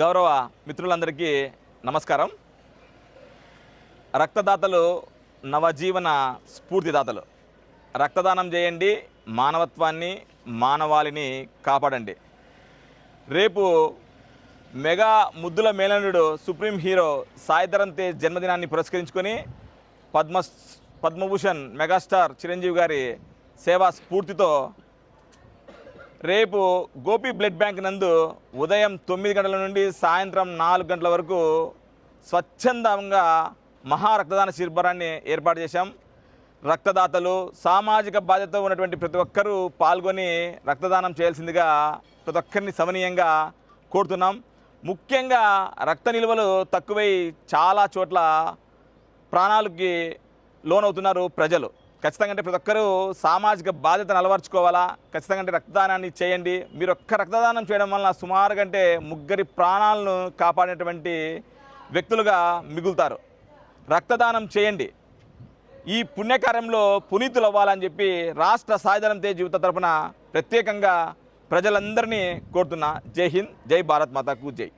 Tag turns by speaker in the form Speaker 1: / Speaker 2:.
Speaker 1: గౌరవ మిత్రులందరికీ నమస్కారం. రక్తదాతలు నవజీవన స్ఫూర్తిదాతలు. రక్తదానం చేయండి మానవత్వాన్ని మానవాళిని కాపాడండి. రేపు మెగా ముద్దుల మేలనుడు సుప్రీం హీరో సాయిధరం తేజ్ జన్మదినాన్ని పురస్కరించుకొని పద్మ పద్మభూషణ్ మెగాస్టార్ చిరంజీవి గారి సేవా స్ఫూర్తితో రేపు గోపి బ్లడ్ బ్యాంక్ నందు ఉదయం తొమ్మిది గంటల నుండి సాయంత్రం నాలుగు గంటల వరకు స్వచ్ఛందంగా మహా రక్తదాన శిబిరాన్ని ఏర్పాటు చేశాం. రక్తదాతలు సామాజిక బాధ్యత ఉన్నటువంటి ప్రతి ఒక్కరూ పాల్గొని రక్తదానం చేయాల్సిందిగా ప్రతి ఒక్కరిని సమనీయంగా కోరుతున్నాం. ముఖ్యంగా రక్త నిల్వలు తక్కువై చాలా చోట్ల ప్రాణాలకి లోనవుతున్నారు ప్రజలు. ఖచ్చితంగా అంటే ప్రతి ఒక్కరూ సామాజిక బాధ్యతను అలవర్చుకోవాలా? ఖచ్చితంగా అంటే రక్తదానాన్ని చేయండి. మీరు ఒక్క రక్తదానం చేయడం వలన సుమారు కంటే ముగ్గురి ప్రాణాలను కాపాడేటువంటి వ్యక్తులుగా మిగులుతారు. రక్తదానం చేయండి. ఈ పుణ్యకార్యంలో పునీతులు అవ్వాలని చెప్పి రాష్ట్ర సాయుధనం తేజ్ జీవిత తరపున ప్రత్యేకంగా ప్రజలందరినీ కోరుతున్నా. జై హింద్ జై భారత్ మాతాకు జై.